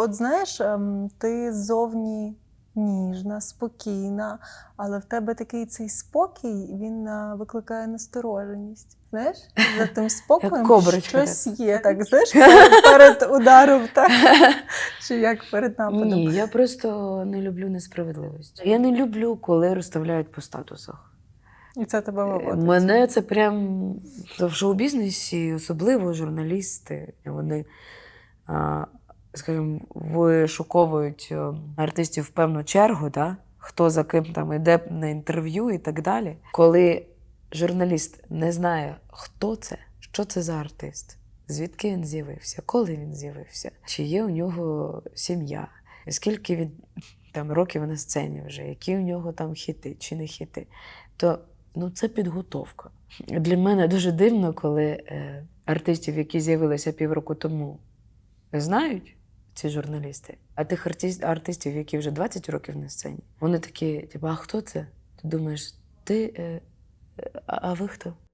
От знаєш, ем, ти зовні ніжна, спокійна, але в тебе такий цей спокій, він е, викликає настороженість. Знаєш, за тим спокоєм коброчка щось є. Так, знаєш, перед, ударом, так? Чи як перед нападом. Ні, я просто не люблю несправедливість. Я не люблю, коли розставляють по статусах. І це тебе виводить. Мене це прям в шоу-бізнесі, особливо журналісти, вони, скажімо, вишуковують е, артистів в певну чергу, да? хто за ким там йде на інтерв'ю і так далі. Коли журналіст не знає, хто це, що це за артист, звідки він з'явився, коли він з'явився, чи є у нього сім'я, скільки він там років на сцені вже, які у нього там хіти чи не хіти, то ну, це підготовка. Для мене дуже дивно, коли е, артистів, які з'явилися півроку тому, знають ці журналісти, а тих артист, артистів, які вже 20 років на сцені, вони такі, типу, а хто це? Ти думаєш, ти. Е, е, а а ви хто?